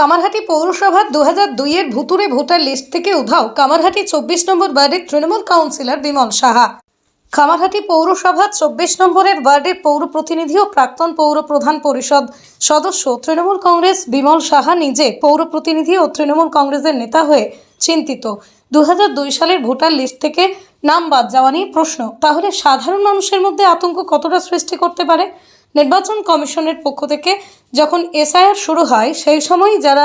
কামারহাটি পৌরসভার দু হাজার দুইয়ের ভুতুরে ভোটার লিস্ট থেকে উধাও কামারহাটি চব্বিশ নম্বর ওয়ার্ডের তৃণমূল কাউন্সিলর বিমল সাহা। কামারহাটি পৌরসভা চব্বিশ নম্বরের ওয়ার্ডের পৌর প্রতিনিধি ও প্রাক্তন পৌর প্রধান পরিষদ সদস্য তৃণমূল কংগ্রেস বিমল সাহা নিজে পৌর প্রতিনিধি ও তৃণমূল কংগ্রেসের নেতা হয়ে চিন্তিত। দু হাজার দুই সালের ভোটার লিস্ট থেকে নাম বাদ যাওয়া নিয়ে প্রশ্ন, তাহলে সাধারণ মানুষের মধ্যে আতঙ্ক কতটা সৃষ্টি করতে পারে? নির্বাচন কমিশনের পক্ষ থেকে যখন এসআইআর শুরু হয়, সেই সময় যারা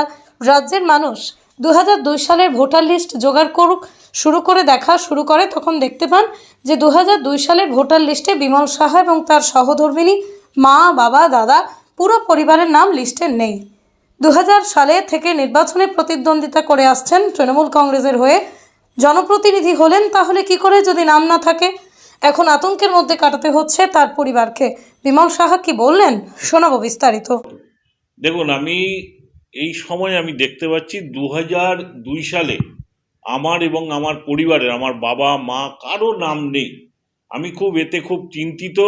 রাজ্যের মানুষ দু হাজার দুই সালের ভোটার লিস্ট জোগাড় করুক, শুরু করে দেখা শুরু করে, তখন দেখতে পান যে দু হাজার দুই সালের ভোটার লিস্টে বিমল সাহা এবং তার সহধর্মিনী মা, বাবা, দাদা পুরো পরিবারের নাম লিস্টে নেই। দু হাজার সালে থেকে নির্বাচনে প্রতিদ্বন্দ্বিতা করে আসছেন তৃণমূল কংগ্রেসের হয়ে জনপ্রতিনিধি হলেন, তাহলে কি করে যদি নাম না থাকে? এখন আতঙ্কের মধ্যে কাটাতে হচ্ছে তার পরিবারকে। বিমল সাহা কি বললেন? শোনাবো বিস্তারিত। দেখুন, আমি এই সময় আমি দেখতে পাচ্ছি দু দুই সালে আমার এবং আমার পরিবারের, আমার বাবা, মা কারও নাম নেই। আমি খুব, এতে খুব চিন্তিত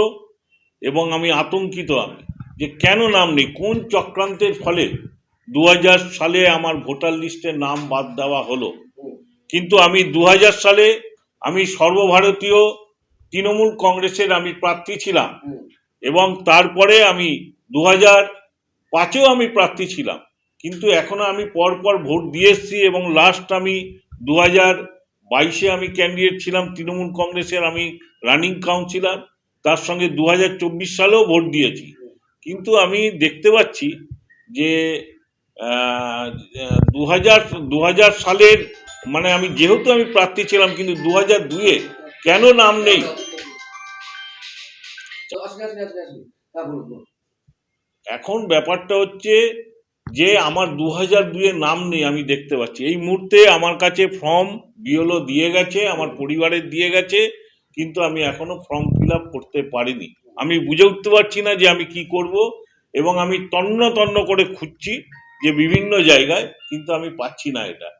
এবং আমি আতঙ্কিত আমি যে কেন নাম নেই, কোন চক্রান্তের ফলে দু হাজার সালে আমার ভোটার লিস্টে নাম বাদ দেওয়া হলো। কিন্তু আমি দু হাজার সালে আমি সর্বভারতীয় তৃণমূল কংগ্রেসের আমি প্রার্থী ছিলাম। এবং তারপরে আমি দু হাজার পাঁচেও আমি প্রার্থী ছিলাম। কিন্তু এখনও আমি পরপর ভোট দিয়ে এসেছি এবং লাস্ট আমি দু হাজার বাইশে আমি ক্যান্ডিডেট ছিলাম তৃণমূল কংগ্রেসের আমি রানিং কাউন্সিলর তার সঙ্গে দু হাজার চব্বিশ সালেও ভোট দিয়েছি। কিন্তু আমি দেখতে পাচ্ছি যে দু হাজার দু হাজার সালের মানে আমি যেহেতু আমি প্রার্থী ছিলাম কিন্তু দু হাজার দুয়ে কেন নাম নেই? এখন ব্যাপারটা হচ্ছে যে আমার দু হাজার দুয়ে নাম নেই, আমি দেখতে পাচ্ছি। এই মুহূর্তে আমার কাছে ফর্ম বিওলো দিয়ে গেছে, আমার পরিবারের দিয়ে গেছে, কিন্তু আমি এখনও ফর্ম ফিল করতে পারিনি। আমি বুঝে উঠতে পারছি না যে আমি কি করব, এবং আমি তন্ন তন্ন করে খুঁজছি যে বিভিন্ন জায়গায়, কিন্তু আমি পাচ্ছি না এটা।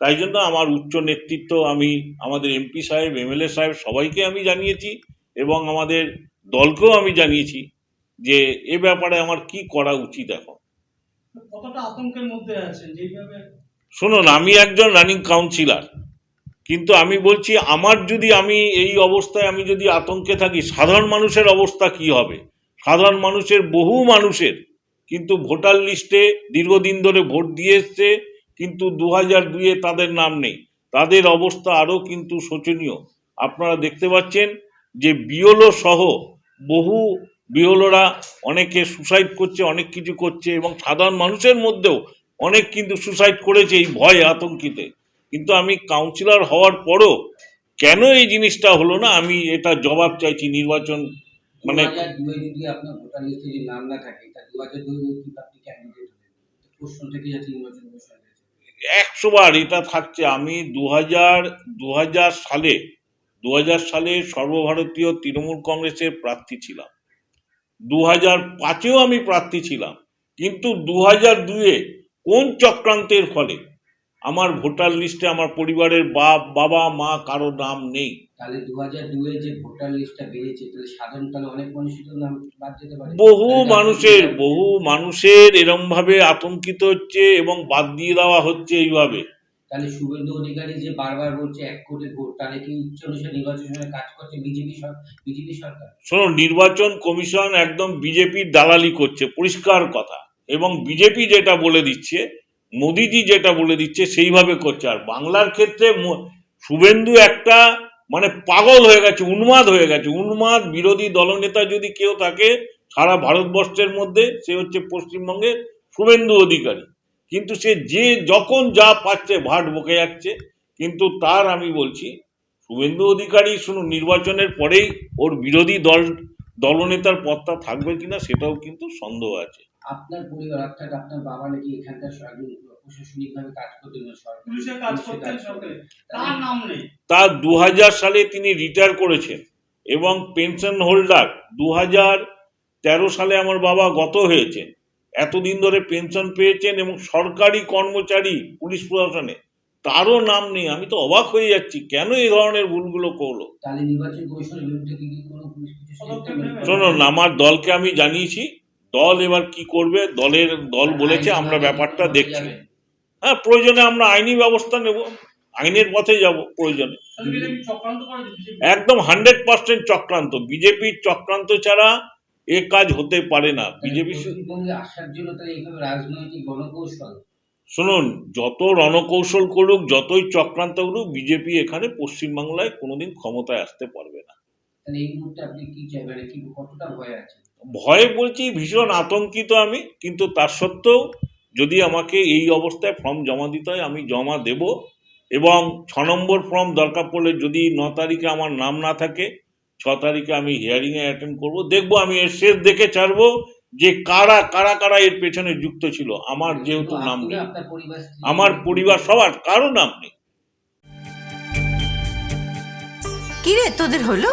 তাই জন্য আমার উচ্চ নেতৃত্ব আমি আমাদের এমপি সাহেব এমএলএ সাহেব সবাইকে আমি জানিয়েছি এবং আমাদের দলকেও আমি জানিয়েছি যে এ ব্যাপারে আমার কি করা উচিত এখন। কতটা আতঙ্কের মধ্যে আছেন? শুনুন আমি একজন রানিং কাউন্সিলার কিন্তু আমি বলছি আমার যদি আমি এই অবস্থায় আমি যদি আতঙ্কে থাকি সাধারণ মানুষের অবস্থা কি হবে? সাধারণ মানুষের বহু মানুষের কিন্তু ভোটার লিস্টে দীর্ঘদিন ধরে ভোট দিয়ে এসছে কিন্তু দু হাজার দুইয়ে তাদের নাম নেই। তাদের অবস্থা আরও কিন্তু শোচনীয়। আপনারা দেখতে পাচ্ছেন যে বিওলো সহ বহু বিওলোরা অনেকে সুসাইড করছে, অনেক কিছু করছে এবং সাধারণ মানুষের মধ্যেও অনেক কিন্তু সুসাইড করেছে এই ভয়ে আতঙ্কিতে। কিন্তু আমি কাউন্সিলর হওয়ার পরও কেন এই জিনিসটা হলো না, আমি এটা জবাব চাইছি নির্বাচন মানে নাম না থাকে একশো বার এটা থাকছে, আমি দু হাজার দু হাজার সালে দু হাজার সালে সর্বভারতীয় তৃণমূল কংগ্রেসের প্রার্থী ছিলাম। দু হাজার পাঁচেও আমি প্রার্থী ছিলাম, কিন্তু দু হাজার দুয়ে কোন চক্রান্তের ফলে আমার ভোটার লিস্টে আমার পরিবারের বাপ বাবা মা কারও নাম নেই। তাহলে দু হাজার দুয়ে যে ভোটার লিস্টটা বেড়েছে তাহলে সাধারণ তাহলে অনেক মানুষই তো নাম বাদ যেতে পারে। বহু মানুষের বহু মানুষের এরম ভাবে আতঙ্কিত হচ্ছে এবং বাদ দিয়ে দেওয়া হচ্ছে এইভাবে। তাহলে শুভেন্দু অধিকারী যে বারবার বলছে এক কোটি ভোট তাহলে কি উচ্চ নির্বাচন কাজ করছে বিজেপি বিজেপি সরকার? শোনো নির্বাচন কমিশন একদম বিজেপির দালালি করছে পরিষ্কার কথা। এবং বিজেপি যেটা বলে দিচ্ছে মোদিজি যেটা বলে দিচ্ছে সেইভাবে করছে। আর বাংলার ক্ষেত্রে শুভেন্দু একটা মানে পাগল হয়ে গেছে, উন্মাদ হয়ে গেছে। উন্মাদ বিরোধী দলনেতা যদি কেউ থাকে, সারা ভারতবর্ষের মধ্যে সে হচ্ছে পশ্চিমবঙ্গের শুভেন্দু অধিকারী। কিন্তু সে যে যখন যা পাচ্ছে ভাট বকে যাচ্ছে। কিন্তু তার আমি বলছি, শুভেন্দু অধিকারী শুনুন, নির্বাচনের পরেই ওর বিরোধী দল দলনেতার পদটা থাকবে কিনা সেটাও কিন্তু সন্দেহ আছে। আপনার পরিবার অর্থাৎ আপনার বাবা নাকি এখানকার একজন প্রশাসনিক ভাবে কাজ করতেন সরকার পুলিশের কাজ করতেন সরকারে। তার নাম নেই। তার দু হাজার সালে তিনি রিটায়ার করেছেন এবং পেনশন হোল্ডার দু তেরো সালে আমার বাবা গত হয়েছেন। এতদিন ধরে পেনশন পেয়েছেন এবং সরকারি কর্মচারী পুলিশ প্রশাসনে। তারও নাম নেই। আমি তো অবাক হয়ে যাচ্ছি কেন এই ধরনের ভুলগুলো করল? পুলিশ? শুনুন আমার দলকে আমি জানিয়েছি দল এবার কি করবে? দলের দল বলেছে আমরা ব্যাপারটা দেখছি। হ্যাঁ প্রয়োজনে আমরা আইনি ব্যবস্থা নেব। আইনের পথে যাব প্রয়োজনে। একদম হান্ড্রেড পার্সেন্ট চক্রান্ত। বিজেপির চক্রান্ত ছাড়া এ কাজ হতে পারে না। বিজেপি শুনুন যত রণকৌশল করুক যতই চক্রান্ত করুক বিজেপি এখানে পশ্চিমবাংলায় কোনোদিন ক্ষমতায় আসতে পারবে না। এই মুহূর্তে আপনি কি চাইবেন? কি কতটা ভয় আছে? ভয়ে বলছি ভীষণ আতঙ্কিত আমি কিন্তু তার সত্ত্বেও যদি আমাকে এই অবস্থায় ফর্ম জমা দিতে হয় আমি জমা দেব এবং ছ নম্বর ফর্ম দরকার পড়লে যদি ন তারিখে আমার নাম না থাকে ছ তারিখে আমি হিয়ারিংয়ে অ্যাটেন্ড করব। দেখব আমি এর শেষ দেখে ছাড়বো যে কারা কারা কারা এর পেছনে যুক্ত ছিল। আমার যেহেতু নাম নেই। আমার পরিবার সবার কারও নাম নেই। কিরে তোদের হলো?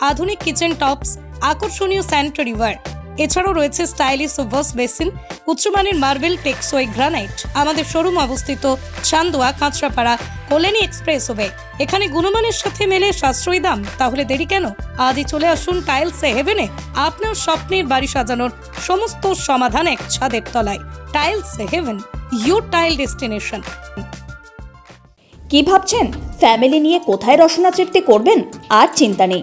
আধুনিক কিচেন টপস, আকর্ষণীয় স্যানিটারি ওয়্যার। এছাড়াও রয়েছে স্টাইলিশ ওয়াশ বেসিন, উচ্চমানের মার্বেল টেক্সোই গ্রানাইট। আমাদের শোরুম অবস্থিত চান্দোয়া, কাঁচরাপাড়া, কল্যাণী এক্সপ্রেস ওয়ে। এখানে গুণমানের সাথে মেলে সাশ্রয়ী দাম। তাহলে দেরি কেন? আজই চলে আসুন টাইলস হেভেনে। আপনার স্বপ্নের বাড়ি সাজানোর সমস্ত সমাধান এক ছাদের তলায়। Tiles heaven, your tile destination. কি ভাবছেন? ফ্যামিলি নিয়ে কোথায় রসনা তৃপ্তি করবেন? আর চিন্তা নেই।